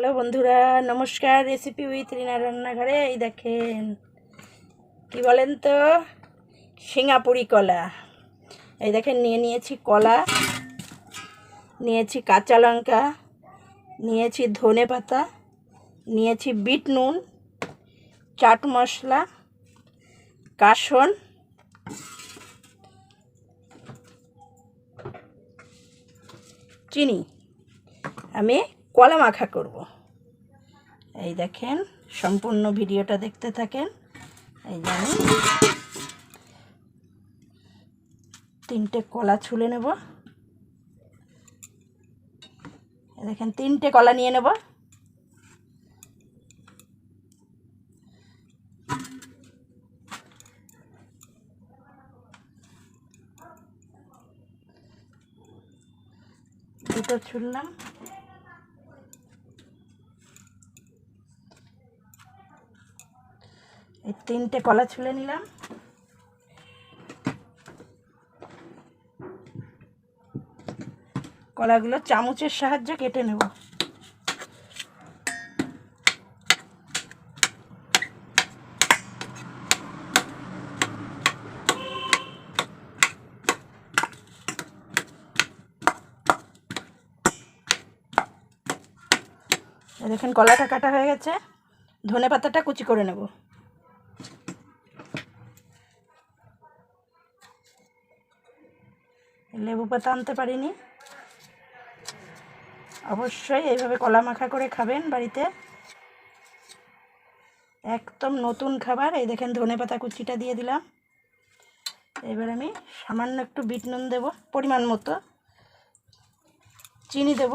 Hello বন্ধুরা, নমস্কার recipe with রিনা রান্নাঘরে। এই দেখেন, কি বলেন তো? সিঙ্গাপুরি কলা। এই দেখেন, নিয়ে নিয়েছি কলা, নিয়েছি কাঁচা লঙ্কা, নিয়েছি ধনে পাতা, নিয়েছি বিট নুন, চাট মশলা, কাসন, চিনি। আমি কলা মাখা করব। এই দেখেন, সম্পূর্ণ ভিডিওটা দেখতে থাকেন। এই যে আমি তিনটে কলা ছুলে নেব। দেখেন, তিনটে কলা নিয়ে নেব। দুটো ছুললাম। এই তিনটে কলা ছুলে নিলাম। কলাগুলো চামচের সাহায্যে কেটে নেব। দেখেন, কলাটা কাটা হয়ে গেছে। ধনে পাতাটা কুচি করে নেব। লেবু পাতা আনতে পারিনি। অবশ্যই এইভাবে কলা মাখা করে খাবেন বাড়িতে। একদম নতুন খাবার। এই দেখেন ধনে পাতা কুচিটা দিয়ে দিলাম। এবার আমি সামান্য একটু বিট নুন দেবো, পরিমাণ মতো। চিনি দেব।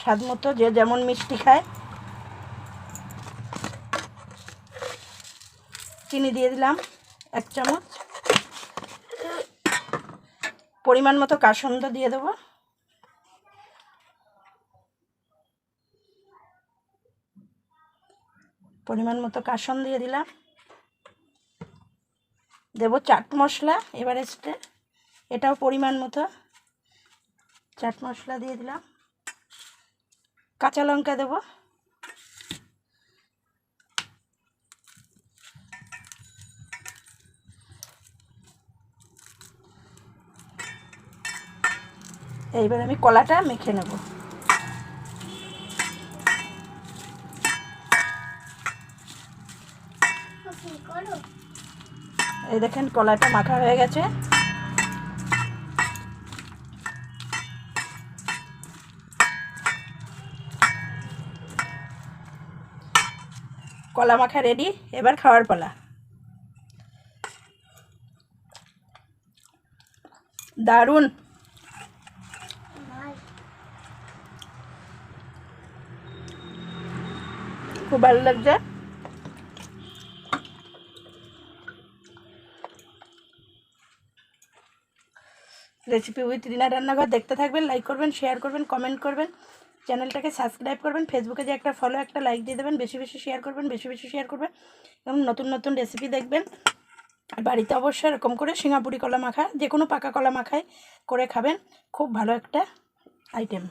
স্বাদ মতো যে যেমন মিষ্টি খায়। চিনি দিয়ে দিলাম এক চামচ। পরিমাণ মতো কাসন্দ দিয়ে দেবো। পরিমাণ মতো কাসন দিয়ে দিলাম। দেব চাট মশলা এভারেস্টে এটাও পরিমাণ মতো। চাট মশলা দিয়ে দিলাম। কাঁচা লঙ্কা দেব। এইবার আমি কলাটা মেখে নেব। এই দেখেন কলাটা মাখা হয়ে গেছে। কলা মাখা রেডি এবার খাওয়ার পালা। দারুণ! খুব ভালো লাগছে। রেসিপি উইথ রিনা রান্নাঘর দেখতে থাকবেন লাইক করবেন শেয়ার করবেন কমেন্ট করবেন। চ্যানেলটাকে সাবস্ক্রাইব করবেন ফেসবুকে যে একটা ফলো একটা লাইক দিয়ে দেবেন, বেশি বেশি শেয়ার করবেন, বেশি বেশি শেয়ার করবেন, এবং নতুন নতুন রেসিপি দেখবেন। আর বাড়িতে অবশ্যই এরকম করে সিঙ্গাপুরি কলা মাখা যে কোনো পাকা কলা মাখায় করে খাবেন, খুব ভালো একটা আইটেম